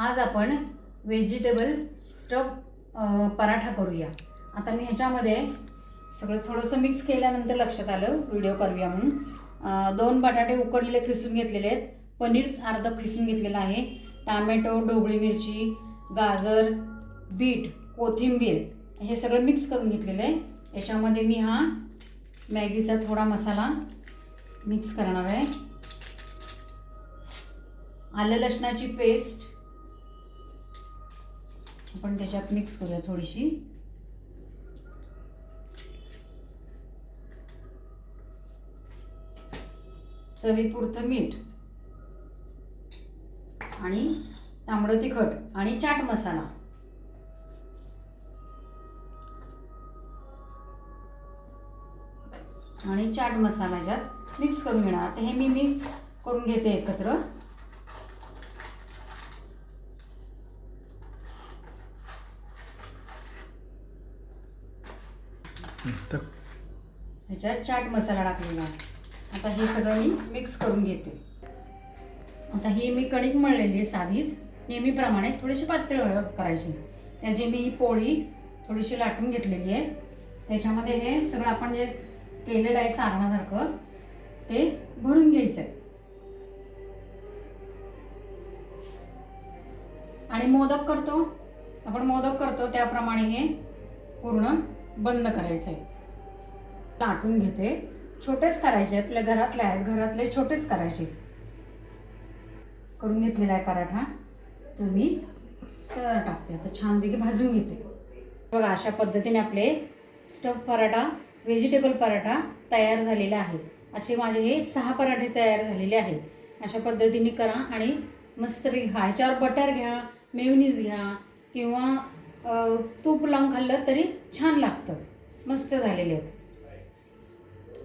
आज आपण vegetable stuff paratha करूया. आता मी ह्याच्यामध्ये सगळं थोडंसं मिक्स केल्यानंतर लक्षात आलं व्हिडिओ करूया म्हणून. दोन बटाटे उकडलेले खिसून घेतलेले आहेत. पनीर अर्धं खिसून घेतलेलं आहे. टामॅटो ढोबळी मिरची गाजर बीट कोथिंबीर हे सगळं मिक्स करून घेतलेलं आहे. याच्यामध्ये मी हा मॅगीचा थोडा मसाला मिक्स करणार आहे. आलं लसणाची पेस्ट आपण त्याच्यात मिक्स करूया थोडीशी. चवीपुरतं मीठ. आणि तांबडं तिखट आणि चाट मसाला. आणि चाट मसाला ज्यात मिक्स करून घेणार. आता हे मी मिक्स करून घेते एकत्र. ह्याच्यात चाट मसाला टाकलेला. आता हे सगळं मी मिक्स करून घेते. आता ही मी कणिक मळलेली आहे साधीच. नेहमीप्रमाणे थोडीशी पातळ करायची. त्याची मी पोळी थोडीशी लाटून घेतलेली आहे. त्याच्यामध्ये हे सगळं आपण जे केलेलं आहे सारणासारखं ते भरून घ्यायचं आहे आणि मोदक करतो. आपण मोदक करतो त्याप्रमाणे हे पूर्ण बंद करायचं आहे टाकून घेते. छोटेच करायचे आपल्या घरातले आहेत. घरातले छोटेच करायचे करून घेतलेला आहे पराठा. तो मी टाकते. आता छानपैकी भाजून घेते. बघा अशा पद्धतीने आपले स्टफ पराठा व्हेजिटेबल पराठा तयार झालेले आहेत. असे माझे हे सहा पराठे तयार झालेले आहेत. अशा पद्धतीने करा आणि मस्तपैकी खा. ह्याच्यावर बटर घ्या मेवनीज घ्या किंवा तूप लावून खाल्लं तरी छान लागतं. मस्त झालेले आहेत.